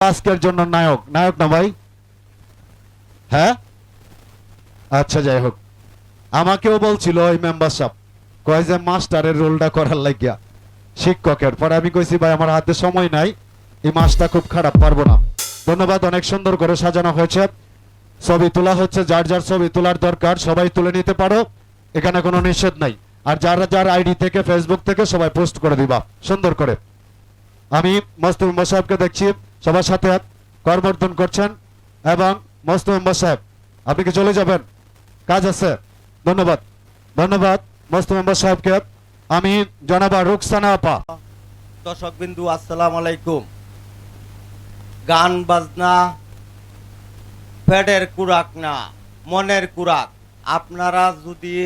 আজকের জন্য নায়ক। নায়ক না ভাই? হ্যাঁ? আচ্ছা যাই হোক। আমাকেও বলছিল ওই মেম্বার সাহেব কয় যে মাস্টারের রোলটা করার লাগিয়া। শিক্ষকের। পরে আমি কইছি, ভাই, আমার হাতে সময় নাই। এই মাসটা খুব খারাপ, পারব না। ধন্যবাদ, অনেক সুন্দর করে সাজানো হয়েছে। ছবি তোলা হচ্ছে, যার যার ছবি তোলার দরকার, সবাই তুলে নিতে পারো। এখানে কোনো নিষেধ নাই। আর যারা যার আইডি থেকে ফেসবুক থেকে, সবাই পোস্ট করে দিবা। সুন্দর করে। আমি মস্ত মেম্বার সাহেবকে দেখছি। সবার সাথে করমর্দন করছেন এবং মস্ত মেম্বার সাহেব, আপনি কি চলে যাবেন? কাজ আছে। ধন্যবাদ। ধন্যবাদ মস্ত মেম্বার সাহেবকে। আমি জানাবা রুকসানা আপা। দর্শক বিন্দু আসসালাম আলাইকুম। গান, বাজনা পেটের কুরাক না, মনের কুরাক আপনারা যদি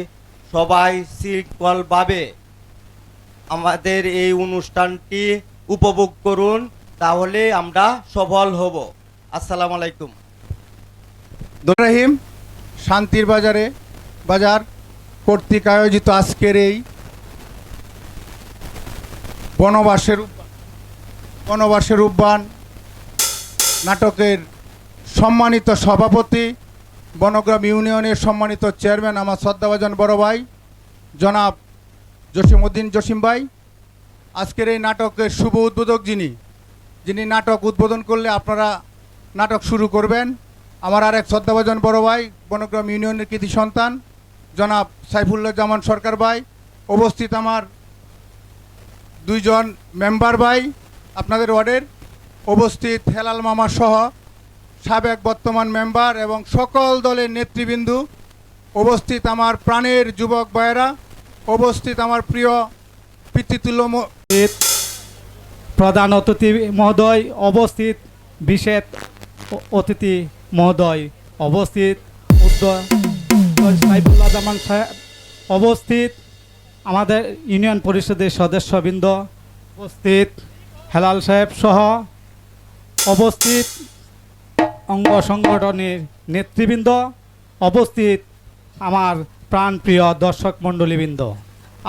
সবাই শৃঙ্খলভাবে আমাদের এই অনুষ্ঠানটি উপভোগ করুন তাহলে আমরা সফল হব। আসসালামু আলাইকুম। রহিম, শান্তির বাজারে, বাজার কর্তৃক আয়োজিত আজকের এই বনবাসের বনবাসের উদ্যান নাটকের সম্মানিত সভাপতি, বনগ্রাম ইউনিয়নের সম্মানিত চেয়ারম্যান আমার শ্রদ্ধাভাজন বড় ভাই, জনাব জসিমউদ্দিন জসিম ভাই। আজকের এই নাটকের শুভ উদ্বোধক যিনি যিনি নাটক উদ্বোধন করলে আপনারা নাটক শুরু করবেন। আমার আর এক শ্রদ্ধাভাজন বড় ভাই, বনগ্রাম ইউনিয়নের কৃতি সন্তান, জনাব সাইফুল্লাহ জামান সরকার ভাই, উপস্থিত আমার দুইজন মেম্বার ভাই, আপনাদের ওয়ার্ডের উপস্থিত হেলাল মামা সহ সাবেক বর্তমান মেম্বার এবং সকল দলের নেতৃবৃন্দু, উপস্থিত আমার প্রাণের যুবক ভাইয়েরা, উপস্থিত আমার প্রিয় পিতৃতুল্য প্রধান অতিথি মহোদয় অবস্থিত, বিশেষ অতিথি মহোদয় অবস্থিত সাইফুল্লাহ জামান সাহেব অবস্থিত, আমাদের ইউনিয়ন পরিষদের সদস্যবৃন্দ উপস্থিত, হেলাল সাহেব সহ অবস্থিত, অঙ্গ সংগঠনের নেতৃবৃন্দ অবস্থিত, আমার প্রাণপ্রিয় দর্শক মণ্ডলীবৃন্দ।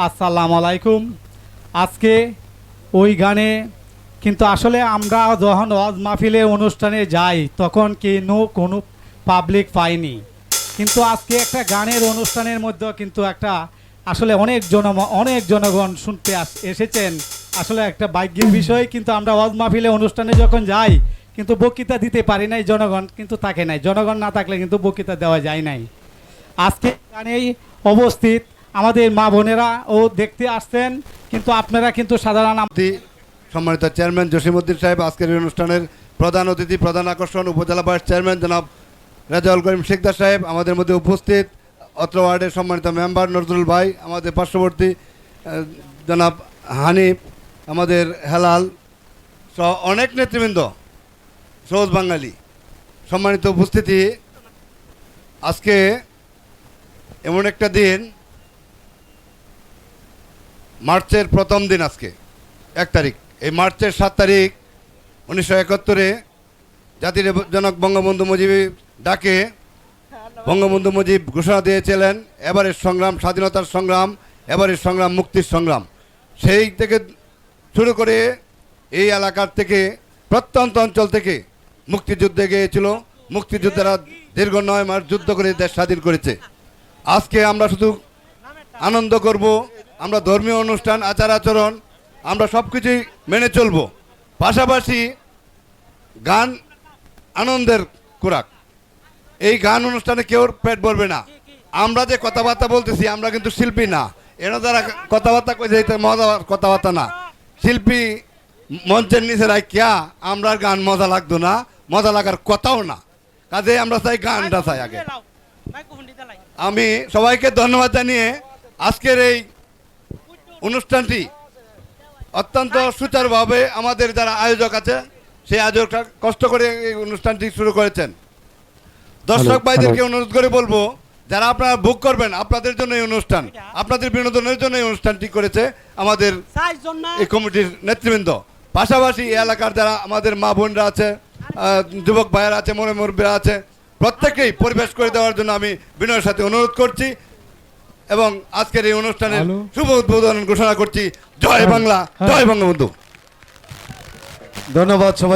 আসসালামু আলাইকুম। আজকে ওই গানে কিন্তু আসলে আমরা যখন ওয়াজ মাহফিলে অনুষ্ঠানে যাই, তখন কিন্তু কোনো পাবলিক পাইনি। কিন্তু আজকে একটা গানের অনুষ্ঠানের মধ্যে কিন্তু একটা আসলে অনেক জন, অনেক জনগণ শুনতে এসেছেন। আসলে একটা ভাগ্যের বিষয়, কিন্তু আমরা ওয়াজ মাহফিলে অনুষ্ঠানে যখন যাই, কিন্তু বক্তৃতা দিতে পারি নাই জনগণ, কিন্তু থাকে নাই। জনগণ না থাকলে কিন্তু বক্তৃতা দেওয়া যায় নাই। আজকে গানেই অবস্থিত। আমাদের মা বোনেরা ও দেখতে আসছেন, কিন্তু আপনারা কিন্তু সাধারণ সম্মানিত চেয়ারম্যান জসিমউদ্দিন সাহেব, আজকের এই অনুষ্ঠানের প্রধান অতিথি, প্রধান আকর্ষণ, উপজেলা ভাইস চেয়ারম্যান জনাব রাজাউল করিম শেখদার সাহেব আমাদের মধ্যে উপস্থিত। অত্র ওয়ার্ডের সম্মানিত মেম্বার নজরুল ভাই, আমাদের পার্শ্ববর্তী জনাব হানিফ, আমাদের হেলাল সহ অনেক নেতৃবৃন্দ, সহজ বাঙালি। সম্মানিত উপস্থিতি, আজকে এমন একটা দিন, মার্চের প্রথম দিন আজকে, এক তারিখ। এই মার্চের সাত তারিখ উনিশশো একাত্তরে জাতির জনক বঙ্গবন্ধু মুজিব ডাকে বঙ্গবন্ধু মুজিব ঘোষণা দিয়েছিলেন এবারের সংগ্রাম স্বাধীনতার সংগ্রাম এবারের সংগ্রাম মুক্তির সংগ্রাম। সেই থেকে শুরু করে এই এলাকার থেকে প্রত্যন্ত অঞ্চল থেকে মুক্তিযুদ্ধে গিয়েছিল। মুক্তিযোদ্ধারা দীর্ঘ নয় মাস যুদ্ধ করে দেশ স্বাধীন করেছে। আজকে আমরা শুধু আনন্দ করব আমরা ধর্মীয় অনুষ্ঠান আচার আচরণ আমরা সব কিছুই মেনে চলব। পাশাপাশি গান আনন্দের খোরাক। এই গান অনুষ্ঠানে কেউ পেট ভরবে না। আমরা যে কথাবার্তা বলতেছি, আমরা কিন্তু শিল্পী না। এরা যারা কথাবার্তা কইছে, এটা মজা কথাবার্তা না। শিল্পী মঞ্চের নিচে রাখিয়া আমরা গান মজা লাগতো না, মজা লাগার কথাও না। কাজে আমরা চাই গানটা চাই আগে। আমি সবাইকে ধন্যবাদ জানিয়ে আজকের এই অনুষ্ঠানটি অত্যন্ত সুচারুভাবে আমাদের যারা আয়োজক আছে সেই আয়োজকটা কষ্ট করে এই অনুষ্ঠানটি শুরু করেছেন। দর্শক ভাইদেরকে অনুরোধ করে বলব যারা আপনারা বুক করবেন আপনাদের জন্য এই অনুষ্ঠান আপনাদের বিনোদনের জন্য এই অনুষ্ঠানটি করেছে আমাদের এই কমিটির নেতৃবৃন্দ। পাশাপাশি এই এলাকার যারা আমাদের মা বোনরা আছে যুবক ভাইয়েরা আছে মনে মুরব্বীরা আছে প্রত্যেকেই পরিবেশ করে দেওয়ার জন্য আমি বিনয়ের সাথে অনুরোধ করছি। এবং আজকের এই অনুষ্ঠানের শুভ উদ্বোধন ঘোষণা করছি। জয় বাংলা। জয় বঙ্গবন্ধু। ধন্যবাদ সবাই।